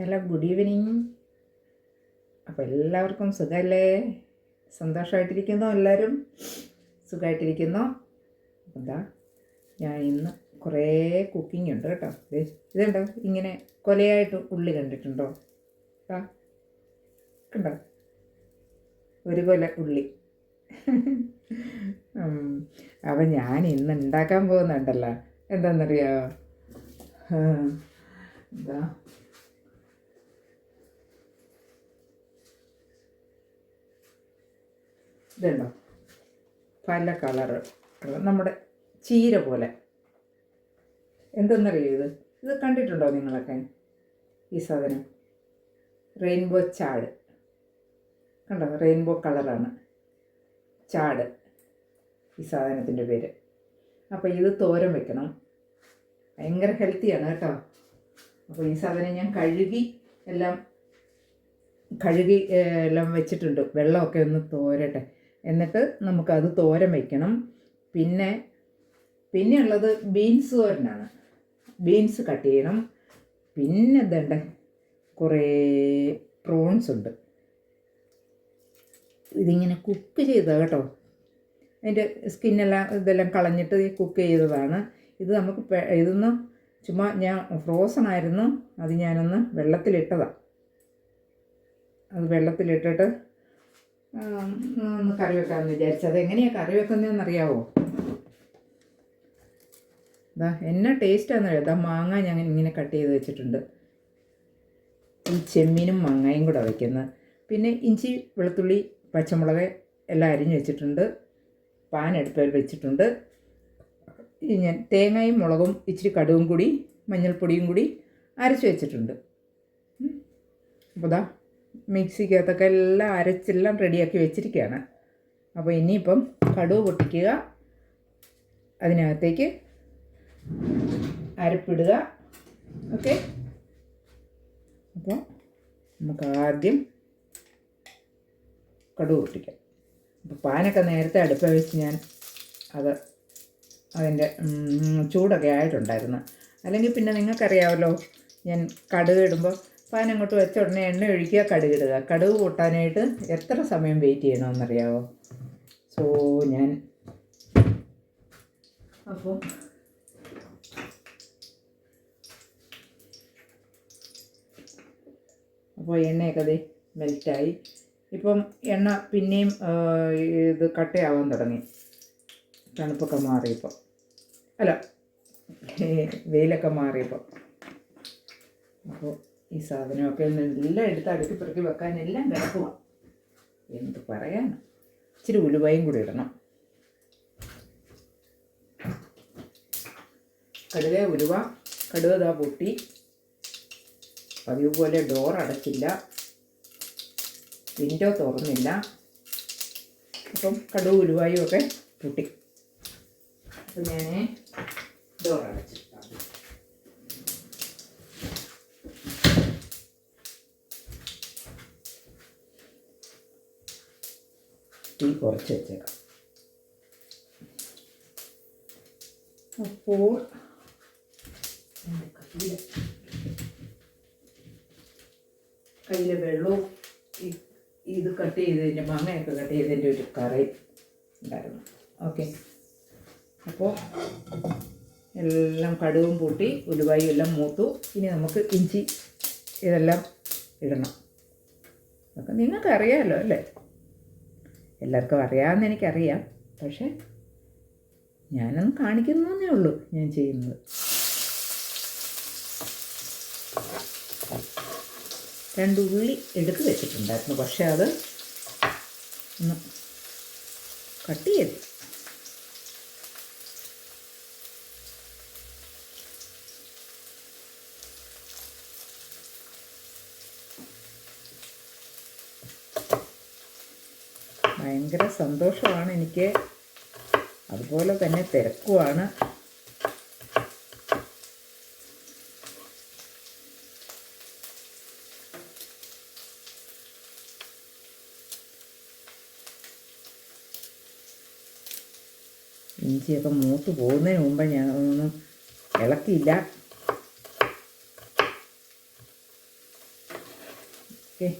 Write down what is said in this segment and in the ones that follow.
Hello good evening അപ്പോൾ എല്ലാവർക്കും സുഖമല്ലേ സന്തോഷമായിട്ടിരിക്കുന്നു എല്ലാവരും സുഖമായിട്ടിരിക്കുന്നു എന്താ ഞാൻ ഇന്ന് കുറേ കുക്കിംഗ് ഉണ്ട് കേട്ടോ. ഇതുണ്ടോ? ഇങ്ങനെ കൊലയായിട്ട് ഉള്ളി കണ്ടിട്ടുണ്ടോ? ആ കണ്ടോ? ഒരു കൊല ഉള്ളി. അപ്പം ഞാൻ ഇന്ന് ഉണ്ടാക്കാൻ പോകുന്നുണ്ടല്ലോ. എന്താണെന്നറിയാമോ എന്താ? ഇതുണ്ടോ? പല കളറ്. നമ്മുടെ ചീര പോലെ. എന്തെന്നറിയോ ഇത്? ഇത് കണ്ടിട്ടുണ്ടോ നിങ്ങളൊക്കെ? ഈ സാധനം. റെയിൻബോ ചാട്. കണ്ടോ? റെയിൻബോ കളറാണ്. ചാട്. ഈ സാധനത്തിന്റെ പേര്. അപ്പോൾ ഇത് തോരൻ വെക്കണം. ഭയങ്കര ഹെൽത്തിയാണ് കേട്ടോ. അപ്പോൾ ഈ സാധനം ഞാൻ കഴുകി എല്ലാം കഴുകി എല്ലാം വെച്ചിട്ടുണ്ട്. വെള്ളമൊക്കെ ഒന്ന് തോരട്ടെ. എന്നിട്ട് നമുക്കത് തോരൻ വയ്ക്കണം പിന്നെ പിന്നെ ഉള്ളത് ബീൻസ് തോരനാണ്. ബീൻസ് കട്ട് ചെയ്യണം. പിന്നെ ഇതുണ്ട് കുറേ പ്രോൺസ് ഉണ്ട്. ഇതിങ്ങനെ കുക്ക് ചെയ്തതാണ് കേട്ടോ. അതിന്റെ സ്കിന്നെല്ലാം ഇതെല്ലാം കളഞ്ഞിട്ട് കുക്ക് ചെയ്തതാണ്. ഇത് നമുക്ക് ഇതൊന്ന് ചുമ്മാ ഞാൻ ഫ്രോസൺ ആയിരുന്നു. അത് ഞാനൊന്ന് വെള്ളത്തിലിട്ടതാണ് അത് വെള്ളത്തിലിട്ടിട്ട് ഒന്ന് കറി വെക്കാമെന്ന് അത് എങ്ങനെയാണ് കറി വെക്കുന്നതെന്ന് അറിയാവോ ഇതാ എന്നാ ടേസ്റ്റാന്ന് ഇതാ മാങ്ങ ഞാൻ ഇങ്ങനെ കട്ട് ചെയ്ത് വെച്ചിട്ടുണ്ട്. ഈ ചെമ്മീനും മാങ്ങയും കൂടെ വയ്ക്കുന്നത് പിന്നെ ഇഞ്ചി വെളുത്തുള്ളി പച്ചമുളക് എല്ലാം അരിഞ്ഞ് വെച്ചിട്ടുണ്ട്. പാൻ അടുപ്പിൽ വെച്ചിട്ടുണ്ട്. ഞാൻ തേങ്ങയും മുളകും ഇച്ചിരി കടുകും കൂടി മഞ്ഞൾപ്പൊടിയും കൂടി അരച്ച് വെച്ചിട്ടുണ്ട്. അപ്പോൾ ദാ മിക്സിക്കകത്തൊക്കെ എല്ലാം അരച്ചെല്ലാം റെഡിയാക്കി വെച്ചിരിക്കുകയാണ്. അപ്പോൾ ഇനിയിപ്പം കടുവ് പൊട്ടിക്കുക. അതിനകത്തേക്ക് അരപ്പിടുക. ഓക്കെ. അപ്പോൾ നമുക്ക് ആദ്യം കടുവ് പൊട്ടിക്കാം. അപ്പോൾ പാനൊക്കെ നേരത്തെ അടുപ്പ വെച്ച് ഞാൻ അത് അതിന്റെ ചൂടൊക്കെ ആയിട്ടുണ്ടായിരുന്നു. അല്ലെങ്കിൽ പിന്നെ നിങ്ങൾക്കറിയാമല്ലോ ഞാൻ കടുക് ഇടുമ്പോൾ പാൻ അങ്ങോട്ട് വെച്ച ഉടനെ എണ്ണ ഒഴിക്കുക കടുക് ഇടുക. കടുക് കൂട്ടാനായിട്ട് എത്ര സമയം വെയിറ്റ് ചെയ്യണമെന്നറിയാമോ സോ ഞാൻ അപ്പോൾ അപ്പോൾ എണ്ണയൊക്കെ അത് മെൽറ്റായി ഇപ്പം എണ്ണ പിന്നെയും ഇത് കട്ടയാവാൻ തുടങ്ങി. തണുപ്പൊക്കെ മാറിയപ്പോൾ. അല്ല വെയിലൊക്കെ മാറിയപ്പോൾ. അപ്പോൾ ഈ സാധനമൊക്കെ എല്ലാം എടുത്ത് അടുക്കി പെറുക്കി വെക്കാൻ എല്ലാം കിടക്കുക എന്ത് പറയാൻ? ഇച്ചിരി ഉലുവയും കൂടി ഇടണം. കടുവ ഉലുവ കടുക ദാ പൊട്ടി. പതിവ് പോലെ ഡോർ അടച്ചില്ല. വിൻഡോ തുറന്നില്ല. അപ്പം കടുവ ഉലുവായും ഒക്കെ പൊട്ടി. അപ്പം ഞാൻ ഡോർ അടച്ചു കുറച്ച് വെച്ചേക്കാം. അപ്പോൾ കയ്യിലെ വെള്ളവും ഇത് കട്ട് ചെയ്തതിന്റെ മാങ്ങയൊക്കെ കട്ട് ചെയ്തതിന്റെ ഒരു കറി ഉണ്ടായിരുന്നു. ഓക്കെ. അപ്പോൾ എല്ലാം കടുവും പൂട്ടി ഉലുവായും എല്ലാം മൂത്തു. ഇനി നമുക്ക് ഇഞ്ചി ഇതെല്ലാം ഇടണം. അതൊക്കെ നിങ്ങൾക്ക് അറിയാമല്ലോ അല്ലേ? എല്ലാവർക്കും അറിയാമെന്ന് എനിക്കറിയാം. പക്ഷേ ഞാനൊന്ന് കാണിക്കുന്നേ ഉള്ളൂ ഞാൻ ചെയ്യുന്നത്. രണ്ട് ഉള്ളി എടുത്ത് വെച്ചിട്ടുണ്ടായിരുന്നു. പക്ഷേ അത് ഒന്ന് കട്ട് ചെയ്തു. ഭയങ്കര സന്തോഷമാണ് എനിക്ക്. അതുപോലെ തന്നെ തിരക്കുമാണ് ഇഞ്ചിയൊക്കെ മൂത്ത് പോകുന്നതിന് മുമ്പ് ഞാൻ ഒന്നും ഇളക്കിയില്ല. ഓക്കെ.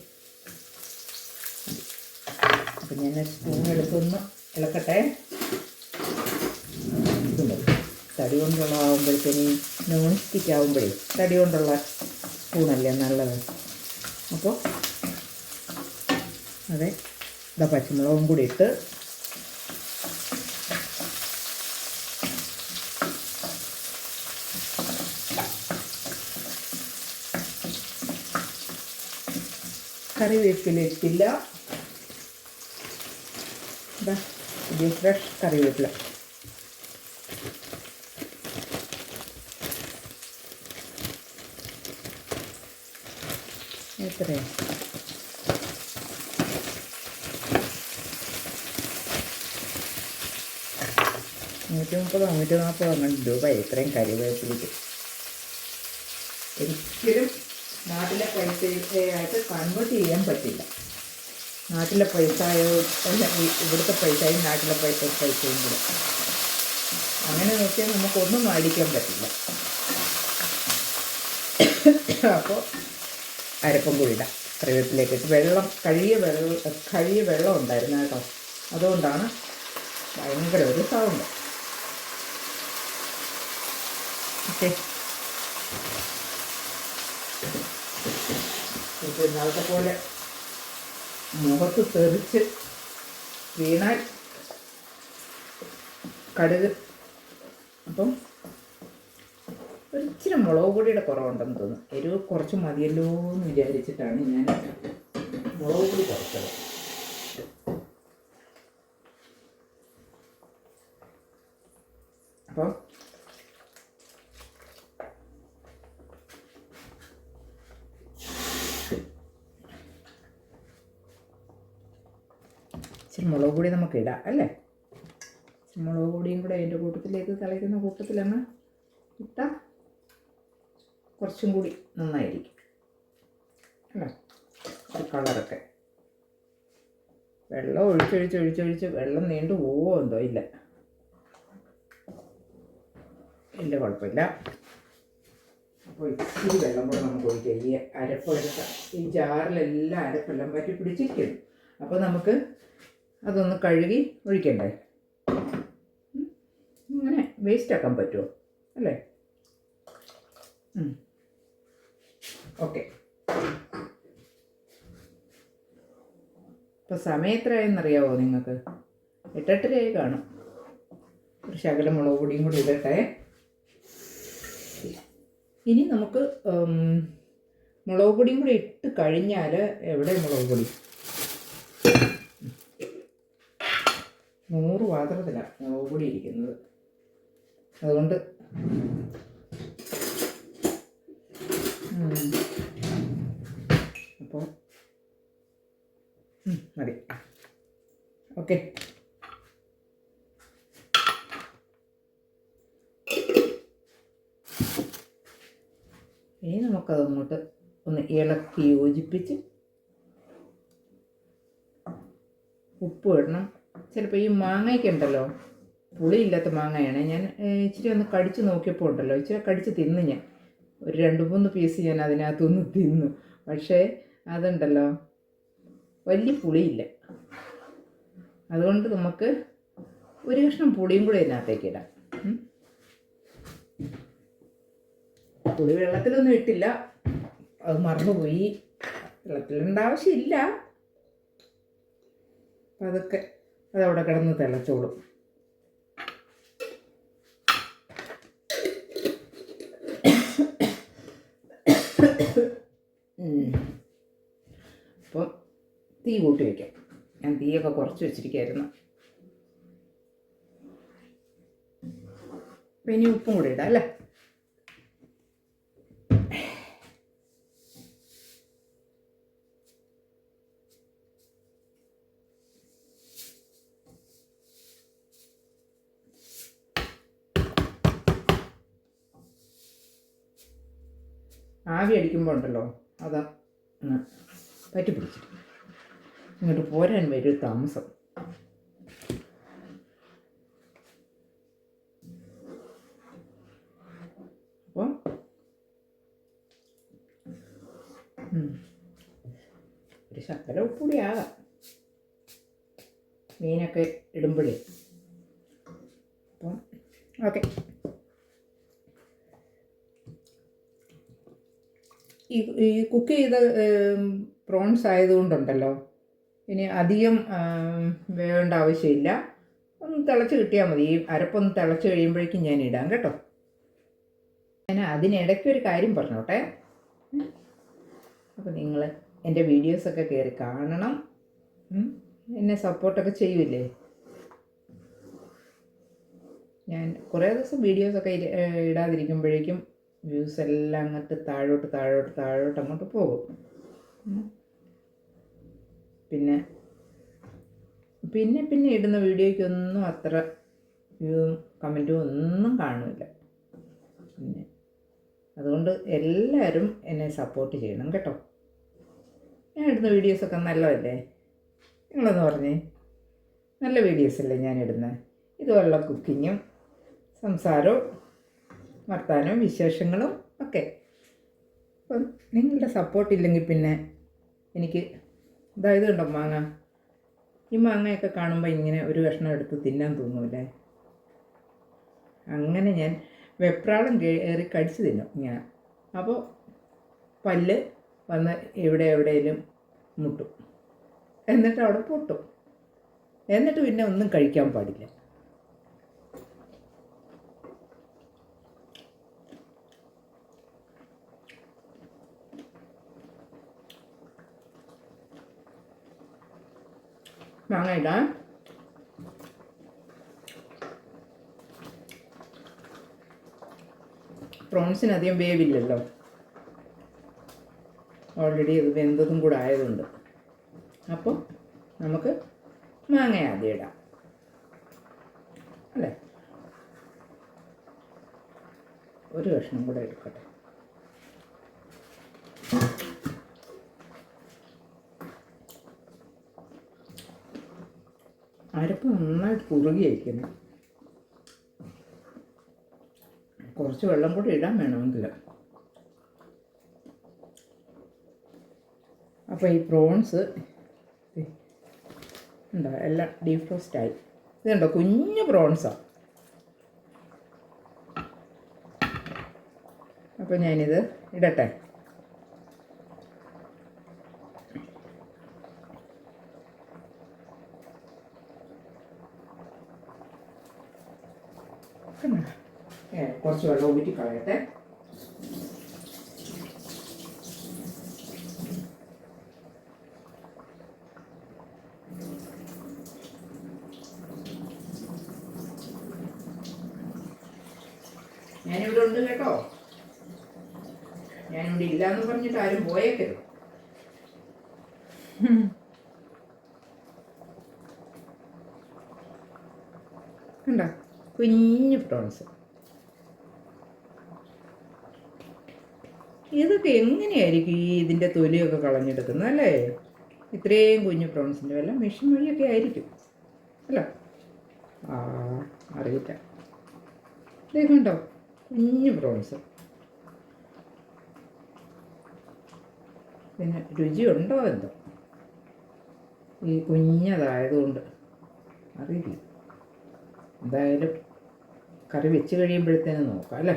ഞാൻ സ്പൂൺ എടുത്തൊന്ന് ഇളക്കട്ടെ. തടി കൊണ്ടുള്ള ആവുമ്പോഴത്തേനും നോൺ സ്റ്റിക്ക് ആകുമ്പോഴേ തടി കൊണ്ടുള്ള സ്പൂണല്ലേ നല്ലത്? അപ്പോൾ അതെ ഇതാ പച്ചമുളകും കൂടി ഇട്ട് കറിവേപ്പില ഇതാ ഇത് ഫ്രഷ് കറിവേപ്പില. എത്രയാണ് നൂറ്റി മുപ്പതോ നൂറ്റി നാൽപ്പതോ അങ്ങനെ രൂപ ഇത്രയും കറിവേപ്പിലേക്ക് ഒരിക്കലും നാട്ടിലെ പൈസയായിട്ട് കൺവേർട്ട് ചെയ്യാൻ പറ്റില്ല. നാട്ടിലെ പൈസ ഇവിടുത്തെ പൈസയും നാട്ടിലെ പൈസ പൈസയും കൂടെ. അങ്ങനെ നോക്കിയാൽ നമുക്കൊന്നും മേടിക്കാൻ പറ്റില്ല. അപ്പോൾ അരപ്പം കൂടി ഇടാം കറിവേപ്പിലേക്ക് വെള്ളം കഴിയ വെള്ളം കഴിയ വെള്ളം ഉണ്ടായിരുന്നു കേട്ടോ. അതുകൊണ്ടാണ് ഭയങ്കര ഒരു സൗണ്ട്. ഓക്കെ. ഇന്നത്തെ പോലെ മുഖത്ത് തെറിച്ച് വീണാൽ കടുക്. അപ്പം ഒരിച്ചിരി മുളക് പൊടിയുടെ കുറവുണ്ടെന്ന് തോന്നുന്നു. എരിവ് കുറച്ച് മതിയല്ലോ എന്ന് വിചാരിച്ചിട്ടാണ് ഞാൻ മുളക് പൊടി കുറച്ചത്. അപ്പോൾ ഇച്ചിരി മുളക് പൊടി നമുക്ക് ഇടാം അല്ലേ? മുളക് പൊടിയും കൂടെ അതിന്റെ കൂട്ടത്തിലേക്ക് കളയുന്ന കൂട്ടത്തിലങ്ങ് ഇട്ടാൽ കുറച്ചും കൂടി നന്നായിരിക്കും അല്ലേ? ഒരു കളറൊക്കെ. വെള്ളം ഒഴിച്ചൊഴിച്ച് ഒഴിച്ചൊഴിച്ച് വെള്ളം നീണ്ടു പോവോ എന്തോ ഇല്ല. ഇല്ല കുഴപ്പമില്ല. അപ്പോൾ ഇത്തിരി വെള്ളം കൂടെ നമുക്ക് ഒഴിക്കാം. ഈ അരപ്പെടുത്ത ഈ ജാറിലെല്ലാം അരപ്പെല്ലാം പറ്റി പിടിച്ചിരിക്കുന്നു. അപ്പോൾ നമുക്ക് അതൊന്ന് കഴുകി ഒഴിക്കണ്ടേ. ഇങ്ങനെ വേസ്റ്റ് ആക്കാൻ പറ്റുമോ അല്ലേ? ഓക്കെ ഇപ്പോൾ സമയം എത്രയെന്നറിയാവോ നിങ്ങൾക്ക്? എട്ടെട്ടരയായി കാണും. ഒരു ശകലം മുളക് പൊടിയും കൂടി ഇടട്ടെ. ഇനി നമുക്ക് മുളക് പൊടിയും കൂടി ഇട്ട് കഴിഞ്ഞാൽ എവിടെ മുളക് പൊടി? നൂറ് പാത്രത്തിലാണ് മുളക് പൊടി ഇരിക്കുന്നത്. അതുകൊണ്ട്. അപ്പോൾ മതി. ഓക്കെ. ഇനി നമുക്കത് അങ്ങോട്ട് ഒന്ന് ഇളക്കി യോജിപ്പിച്ച് ഉപ്പ് ഇടണം. ചിലപ്പോൾ ഈ മാങ്ങയ്ക്ക് ഉണ്ടല്ലോ പുളിയില്ലാത്ത മാങ്ങയാണ്. ഞാൻ ഇച്ചിരി ഒന്ന് കടിച്ച് നോക്കിയപ്പോൾ ഉണ്ടല്ലോ ഇച്ചിരി കടിച്ച് തിന്ന് ഞാൻ. ഒരു രണ്ട് മൂന്ന് പീസ് ഞാൻ അതിനകത്തുനിന്ന് തിന്നു. പക്ഷേ അതുണ്ടല്ലോ വലിയ പുളിയില്ല. അതുകൊണ്ട് നമുക്ക് ഒരു കഷ്ണം പുളിയും കൂടെ ഇതിനകത്തേക്ക് ഇടാം. പുളി വെള്ളത്തിലൊന്നും ഇട്ടില്ല. അത് മറന്നുപോയി. വെള്ളത്തിലിടേണ്ട ആവശ്യമില്ല. അതൊക്കെ അതവിടെ കിടന്ന് തിളച്ചോളും. അപ്പം തീ കൂട്ടി വയ്ക്കാം ഞാൻ തീയൊക്കെ കുറച്ച് വെച്ചിരിക്കുകയായിരുന്നു ഇനി ഉപ്പും കൂടി ഇടാം അല്ലേ? ആവി അടിക്കുമ്പോൾ ഉണ്ടല്ലോ അതാ പറ്റി പിടിച്ചിട്ട് ഇങ്ങോട്ട് പോരാൻ വരും താമസം അപ്പോൾ ഒരു ശക്കല ഉപ്പുകൂടി ആകാം മീനൊക്കെ ഇടുമ്പോഴേ അപ്പം ഓക്കെ ഈ ഈ കുക്ക് ചെയ്ത പ്രോൺസ് ആയതുകൊണ്ടുണ്ടല്ലോ. ഇനി അധികം വേണ്ട ആവശ്യമില്ല. ഒന്ന് തിളച്ച് കിട്ടിയാൽ മതി. ഈ അരപ്പൊന്ന് തിളച്ച് കഴിയുമ്പോഴേക്കും ഞാൻ ഇടാം കേട്ടോ. ഞാൻ അതിനിടയ്ക്ക് ഒരു കാര്യം പറഞ്ഞോട്ടെ. അപ്പോൾ നിങ്ങൾ എന്റെ വീഡിയോസൊക്കെ കയറി കാണണം. എന്നെ സപ്പോർട്ടൊക്കെ ചെയ്യൂലേ ഞാൻ കുറേ ദിവസം വീഡിയോസൊക്കെ ഇടാതിരിക്കുമ്പോഴേക്കും വ്യൂസ് എല്ലാം അങ്ങോട്ട് താഴോട്ട് താഴോട്ട് താഴോട്ട് അങ്ങോട്ട് പോകും. പിന്നെ പിന്നെ പിന്നെ ഇടുന്ന വീഡിയോയ്ക്കൊന്നും അത്ര വ്യൂവും കമന്റും ഒന്നും കാണില്ല പിന്നെ അതുകൊണ്ട് എല്ലാവരും എന്നെ സപ്പോർട്ട് ചെയ്യണം കേട്ടോ. ഞാൻ ഇടുന്ന വീഡിയോസൊക്കെ നല്ലതല്ലേ? നിങ്ങളൊന്ന് പറഞ്ഞേ. നല്ല വീഡിയോസല്ലേ ഞാൻ ഇടുന്നത് ഇതുപോലുള്ള കുക്കിങ്ങും സംസാരവും വർത്താനവും വിശേഷങ്ങളും ഒക്കെ. അപ്പം നിങ്ങളുടെ സപ്പോർട്ട് ഇല്ലെങ്കിൽ പിന്നെ എനിക്ക് ഇതായത് കണ്ടോ മാങ്ങ? ഈ മാങ്ങയൊക്കെ കാണുമ്പോൾ ഇങ്ങനെ ഒരു കഷ്ണം എടുത്ത് തിന്നാൻ തോന്നൂലേ അങ്ങനെ ഞാൻ വെപ്രാളം കയറി കടിച്ച് തിന്നും ഇങ്ങനെ. അപ്പോൾ പല്ല് വന്ന് എവിടെ എവിടെയെങ്കിലും മുട്ടും. എന്നിട്ട് അവിടെ പൊട്ടും. എന്നിട്ട് പിന്നെ ഒന്നും കഴിക്കാൻ പാടില്ല. മാങ്ങ ഇടാം പ്രോൺസിന് അധികം വേവില്ലല്ലോ. ഓൾറെഡി അത് വെന്തതും കൂടെ ആയതുകൊണ്ട്. അപ്പോൾ നമുക്ക് മാങ്ങ ആദ്യം ഇടാം. അല്ലേ? ഒരു കഷ്ണം കൂടെ എടുക്കട്ടെ. അരപ്പ് നന്നായിട്ട് കുറുകിയിരിക്കുന്നു കുറച്ച് വെള്ളം കൂടി ഇടാൻ വേണമെങ്കിൽ. അപ്പോൾ ഈ പ്രോൺസ് ഉണ്ടോ എല്ലാം ഡീഫ്രോസ്റ്റായി ഇതുണ്ടോ കുഞ്ഞു പ്രോൺസാണ് അപ്പോൾ ഞാനിത് ഇടട്ടെ കണ്ടോ? ഏ, കുറച്ച് വെള്ളം ഊറ്റി കളയട്ടെ. ഞാനിവിടെ ഉണ്ട് കേട്ടോ. ഞാനിവിടെ ഇല്ല എന്ന് പറഞ്ഞിട്ട് ആരും പോയേക്കരുത്. കണ്ട? കുഞ്ഞു പ്രോൺസ് ഇതൊക്കെ എങ്ങനെയായിരിക്കും ഈ ഇതിന്റെ തൊലിയൊക്കെ കളഞ്ഞെടുക്കുന്നത് അല്ലേ? ഇത്രയും കുഞ്ഞു പ്രോൺസിന്റെ വല്ല മെഷീൻ വഴിയൊക്കെ ആയിരിക്കും അല്ല? ആ അറിയില്ല. ഇതേക്കുണ്ടോ കണ്ടോ കുഞ്ഞു പ്രോൺസ്. പിന്നെ രുചിയുണ്ടോ എന്തോ? ഈ കുഞ്ഞതായതുകൊണ്ട് അറിയില്ല. എന്തായാലും കറി വെച്ച് കഴിയുമ്പോഴത്തേനും നോക്കാം അല്ലേ?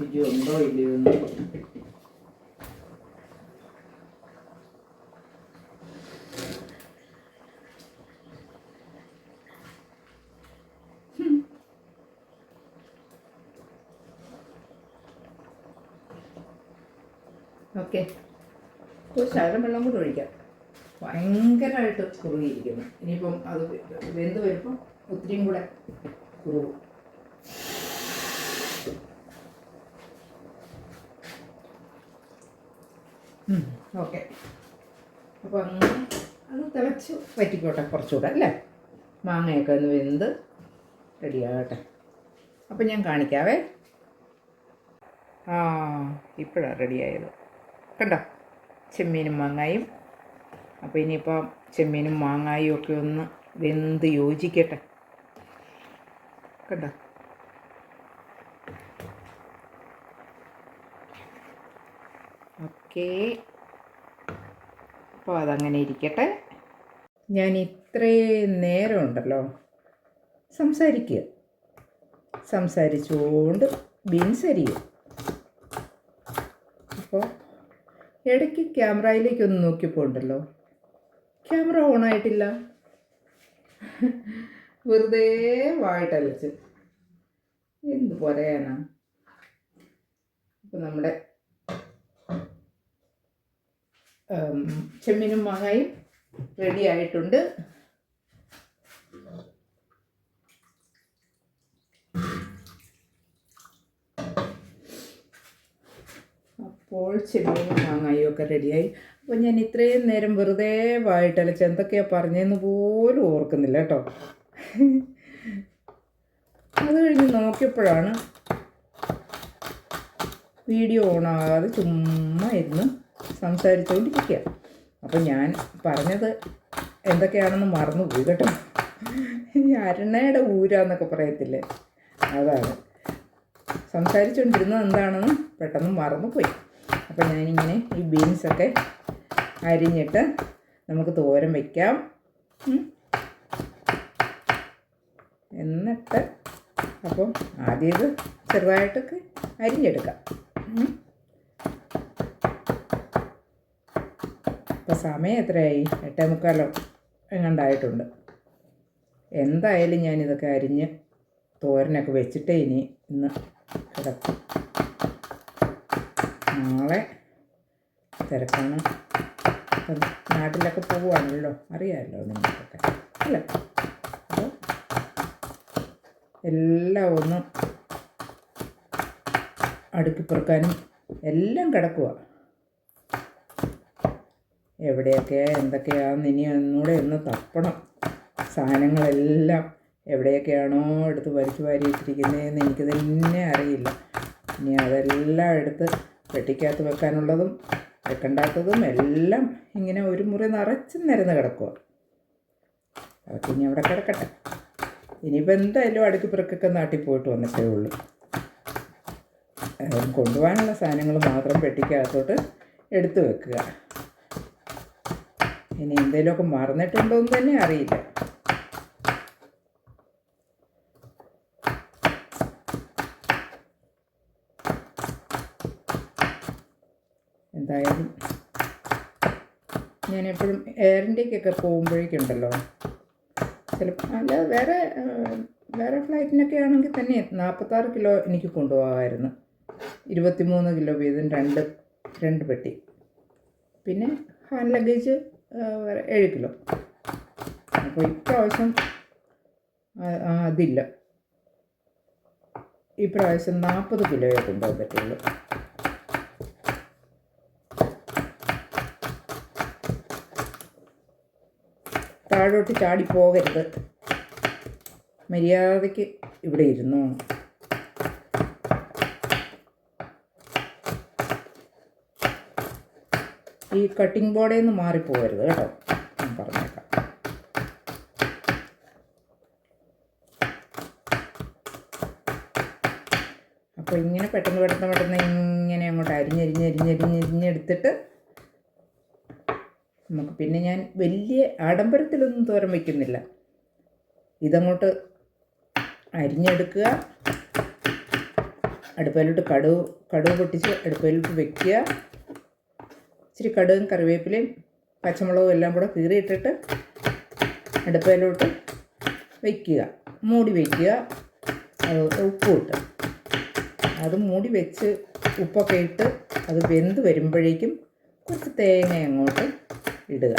രുചി ഉണ്ടോ ഇല്ലയോ എന്ന് ഓക്കെ. ഒരു ശകലം വെള്ളം കൂടെ ഒഴിക്കാം. ഭയങ്കരമായിട്ട് കുറുകിയിരിക്കുന്നു. ഇനിയിപ്പം അത് വെന്ത് വരുമ്പോൾ ഒത്തിരിയും കൂടെ കുറുകും. ഓക്കെ. അപ്പോൾ അങ്ങനെ അത് തിളച്ച് വറ്റിക്കോട്ടെ കുറച്ചുകൂടെ അല്ലേ? മാങ്ങയൊക്കെ ഒന്ന് വെന്ത് റെഡിയാകട്ടെ. അപ്പം ഞാൻ കാണിക്കാവേ. ആ ഇപ്പോഴാണ് റെഡിയായത്. കണ്ടോ? ചെമ്മീനും മാങ്ങായും. അപ്പോൾ ഇനിയിപ്പോൾ ചെമ്മീനും മാങ്ങായും ഒക്കെ ഒന്ന് വെന്ത് യോജിക്കട്ടെ. കണ്ടോ? ഓക്കേ. അപ്പോൾ അതങ്ങനെ ഇരിക്കട്ടെ. ഞാൻ ഇത്രയും നേരം ഉണ്ടല്ലോ സംസാരിക്കുക. സംസാരിച്ചുകൊണ്ട് ബീൻസ് അരിയും. അപ്പോൾ ഇടയ്ക്ക് ക്യാമറയിലേക്കൊന്ന് നോക്കിയപ്പോൾ ഉണ്ടല്ലോ ക്യാമറ ഓൺ ഓണായിട്ടില്ല. വെറുതെ വായിട്ടലച്ച്. എന്ത് പറയാനാ അപ്പോൾ നമ്മുടെ ചെമ്മീനും മാങ്ങയും റെഡി ആയിട്ടുണ്ട്. അപ്പോൾ ചെമ്മീനും മാങ്ങായും ഒക്കെ റെഡിയായി അപ്പോൾ ഞാൻ ഇത്രയും നേരം വെറുതെ വായിട്ടല്ല എന്തൊക്കെയാണ് പറഞ്ഞതെന്ന് പോലും ഓർക്കുന്നില്ല കേട്ടോ. അത് കഴിഞ്ഞ് നോക്കിയപ്പോഴാണ് വീഡിയോ ഓണാകാതെ ചുമ്മാ ഇരുന്ന് സംസാരിച്ചുകൊണ്ടിരിക്കുക അപ്പം ഞാൻ പറഞ്ഞത് എന്തൊക്കെയാണെന്ന് മറന്നുപോയി കേട്ടോ. ഈ അരണയുടെ ഊരാന്നൊക്കെ പറയത്തില്ലേ? അതാണ്. സംസാരിച്ചുകൊണ്ടിരുന്നത് എന്താണെന്ന് പെട്ടെന്ന് മറന്നുപോയി അപ്പം ഞാനിങ്ങനെ ഈ ബീൻസൊക്കെ അരിഞ്ഞിട്ട് നമുക്ക് തോരൻ വയ്ക്കാം എന്നിട്ട് അപ്പം ആദ്യം ഇത് ചെറുതായിട്ടൊക്കെ അരിഞ്ഞെടുക്കാം ഉം. ഇപ്പോൾ സമയം എത്രയായി? എട്ടേ മുക്കാലോ? എങ്ങാണ്ടായിട്ടുണ്ട് എന്തായാലും ഞാനിതൊക്കെ അരിഞ്ഞ് തോരനൊക്കെ വെച്ചിട്ടേ ഇനി ഇന്ന് കിടക്കും. നാളെ തിരക്കാണ്. അപ്പം നാട്ടിലൊക്കെ പോവുകയാണല്ലോ? അറിയാമല്ലോ നിങ്ങൾക്കൊക്കെ. അല്ല? അപ്പോൾ എല്ലാം ഒന്ന് അടുക്കി എല്ലാം കിടക്കുക എവിടെയൊക്കെ എന്തൊക്കെയാണെന്ന് ഇനി ഒന്നുകൂടെ ഒന്ന് തപ്പണം. സാധനങ്ങളെല്ലാം എവിടെയൊക്കെയാണോ എടുത്ത് വലിച്ചു വാരിയിട്ടിരിക്കുന്നതെന്ന് എനിക്ക് തന്നെ അറിയില്ല. ഇനി അതെല്ലാം എടുത്ത് പെട്ടിക്കകത്ത് വെക്കാനുള്ളതും വെക്കണ്ടാത്തതും എല്ലാം ഇങ്ങനെ ഒരു മുറി നിറച്ച് നിരന്ന് കിടക്കുക അതൊക്കെ ഇനി അവിടെ കിടക്കട്ടെ. ഇനിയിപ്പോൾ എന്തായാലും അടുക്കി പിറക്കൊക്കെ നാട്ടിൽ പോയിട്ട് വന്നിട്ടേ ഉള്ളൂ. കൊണ്ടുപോകാനുള്ള സാധനങ്ങൾ മാത്രം പെട്ടിക്കകത്തോട്ട് എടുത്തു വെക്കുക. ഇനി എന്തെങ്കിലുമൊക്കെ മറന്നിട്ടുണ്ടോ എന്ന് തന്നെ അറിയില്ല. എന്തായാലും ഞാൻ എപ്പോഴും എയർ ഇന്ത്യക്കൊക്കെ പോകുമ്പോഴേക്കുണ്ടല്ലോ. ചിലപ്പോൾ അല്ല വേറെ വേറെ ഫ്ലൈറ്റിനൊക്കെ ആണെങ്കിൽ തന്നെ നാൽപ്പത്താറ് കിലോ എനിക്ക് കൊണ്ടുപോകാമായിരുന്നു. ഇരുപത്തിമൂന്ന് കിലോ വീതം രണ്ട് രണ്ട് പെട്ടി. പിന്നെ ഹാൻഡ് ലഗേജ് ഏഴ് കിലോ. അപ്പോൾ ഇപ്രാവശ്യം അതില്ല. ഇപ്രാവശ്യം നാൽപ്പത് കിലോയെ കൊണ്ടുപോകാൻ പറ്റുള്ളൂ. താഴോട്ട് ചാടി പോകരുത്. മര്യാദയ്ക്ക് ഇവിടെ ഇരുന്നു ഈ കട്ടിംഗ് ബോർഡിൽ നിന്ന് മാറിപ്പോകരുത് കേട്ടോ. ഞാൻ പറഞ്ഞേക്കാം. അപ്പോൾ ഇങ്ങനെ പെട്ടെന്ന് പെട്ടെന്ന് പെട്ടെന്ന് ഇങ്ങനെ അങ്ങോട്ട് അരിഞ്ഞരിഞ്ഞരിഞ്ഞരിഞ്ഞരിഞ്ഞെടുത്തിട്ട് നമുക്ക് പിന്നെ ഞാൻ വലിയ ആഡംബരത്തിലൊന്നും തോരൻ വയ്ക്കുന്നില്ല ഇതങ്ങോട്ട് അരിഞ്ഞെടുക്കുക. അടുപ്പയിലോട്ട് കടുവ് കടുവ് പൊട്ടിച്ച് അടുപ്പയിലോട്ട് വെക്കുക. ഇച്ചിരി കടുകും കറിവേപ്പിലയും പച്ചമുളകും എല്ലാം കൂടെ കീറിയിട്ടിട്ട് അടുപ്പയിലോട്ട് വയ്ക്കുക മൂടി വയ്ക്കുക അത് ഉപ്പും ഇട്ട്. അത് മൂടി വെച്ച് ഉപ്പൊക്കെ ഇട്ട് അത് വെന്ത് വരുമ്പോഴേക്കും കുറച്ച് തേങ്ങ അങ്ങോട്ട് ഇടുക.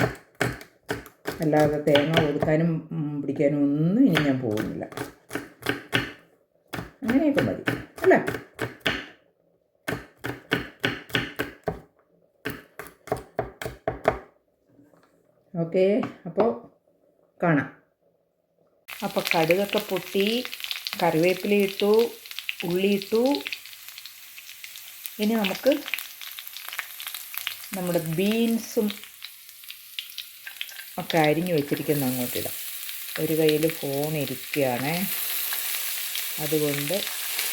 അല്ലാതെ തേങ്ങ ഒതുക്കാനും പിടിക്കാനും ഒന്നും ഇനി ഞാൻ പോകുന്നില്ല. അങ്ങനെയൊക്കെ മതി. അല്ലേ? ഓക്കെ അപ്പോൾ കാണാം. അപ്പോൾ കടുകൊക്കെ പൊട്ടി കറിവേപ്പില ഇട്ടു ഉള്ളി ഇട്ടു. ഇനി നമുക്ക് നമ്മുടെ ബീൻസും ഒക്കെ അരിഞ്ഞു വെച്ചിരിക്കുന്ന അങ്ങോട്ടിടാം ഒരു കയ്യിൽ ഫോൺ ഇരിക്കുകയാണേ. അതുകൊണ്ട്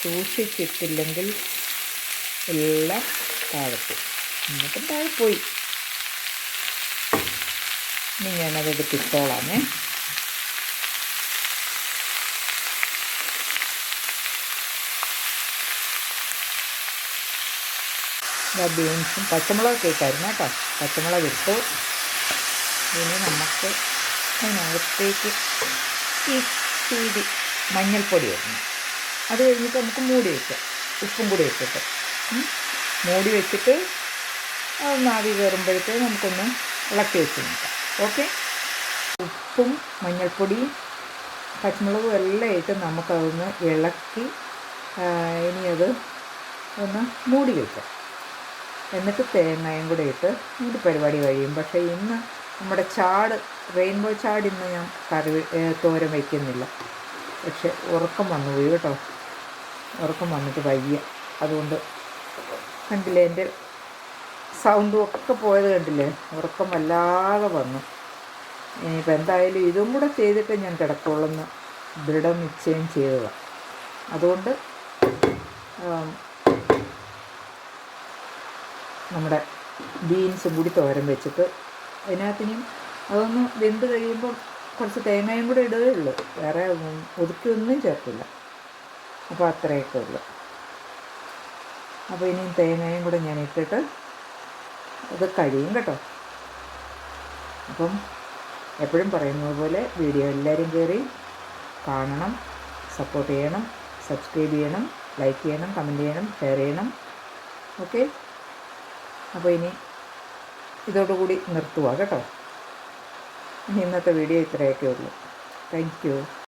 സൂക്ഷിച്ചിട്ടില്ലെങ്കിൽ എല്ലാം താഴത്തു എന്നിട്ടും പോയി. ഇനി ഞാനത് എടുത്തിട്ടോളാമേ ബീൻസും പച്ചമുളക് ഇട്ടായിരുന്നു കേട്ടോ. പച്ചമുളക് ഇട്ടു. ഇനി നമുക്ക് അതിനകത്തേക്ക് ഈ തീരി മഞ്ഞൾപ്പൊടി ഇടണം. അത് കഴിഞ്ഞിട്ട് നമുക്ക് മൂടി വയ്ക്കാം ഉപ്പും കൂടി വെച്ചിട്ട് മൂടി വെച്ചിട്ട് അത് നാവി കയറുമ്പോഴത്തേക്ക് നമുക്കൊന്ന് ഇളക്കി വെച്ച് നോക്കാം. ഓക്കെ. ഉപ്പും മഞ്ഞൾപ്പൊടിയും പച്ചമുളകും എല്ലാം ഇട്ട് നമുക്കതൊന്ന് ഇളക്കി ആ, ഇനി അത് ഒന്ന് മൂടി വയ്ക്കാം എന്നിട്ട് തേങ്ങയും കൂടെ ഇട്ട് ഇത് പരിപാടി കഴിയും. പക്ഷേ ഇന്ന് നമ്മുടെ ചാട് റെയിൻബോ ചാട് ഇന്ന് ഞാൻ കറി തോരൻ വയ്ക്കുന്നില്ല പക്ഷെ ഉറക്കം വന്നു പോയി കേട്ടോ. ഉറക്കം വന്നിട്ട് വയ്യ. അതുകൊണ്ട് കണ്ടില്ലേ എന്റെ സൗണ്ടും ഒക്കെ പോയത് കണ്ടില്ലേ? ഉറക്കം വല്ലാതെ വന്നു. ഇനിയിപ്പോൾ എന്തായാലും ഇതും കൂടെ ചെയ്തിട്ട് ഞാൻ കിടക്കുള്ളെന്ന് ദൃഢനിശ്ചയം ചെയ്തതാണ് അതുകൊണ്ട് നമ്മുടെ ബീൻസും കൂടി തോരം വെച്ചിട്ട് അതിനകത്തിനും അതൊന്ന് വെന്ത് കഴിയുമ്പം കുറച്ച് തേങ്ങയും കൂടെ ഇടുകയേ ഉള്ളൂ. വേറെ ഒതുക്കിയൊന്നും ചേർക്കില്ല. അപ്പോൾ അത്രയൊക്കെ ഉള്ളു. അപ്പോൾ ഇനിയും തേങ്ങയും കൂടെ ഞാൻ ഇട്ടിട്ട് അത് കഴിയും കേട്ടോ. അപ്പം എപ്പോഴും പറയുന്നത് പോലെ വീഡിയോ എല്ലാവരും കയറി കാണണം സപ്പോർട്ട് ചെയ്യണം സബ്സ്ക്രൈബ് ചെയ്യണം ലൈക്ക് ചെയ്യണം കമന്റ് ചെയ്യണം ഷെയർ ചെയ്യണം. ഓക്കെ അപ്പോൾ ഇനി ഇതോടുകൂടി നിർത്തുക കേട്ടോ. ഇനി ഇന്നത്തെ വീഡിയോ ഇത്രയൊക്കെ ഉള്ളൂ. Thank you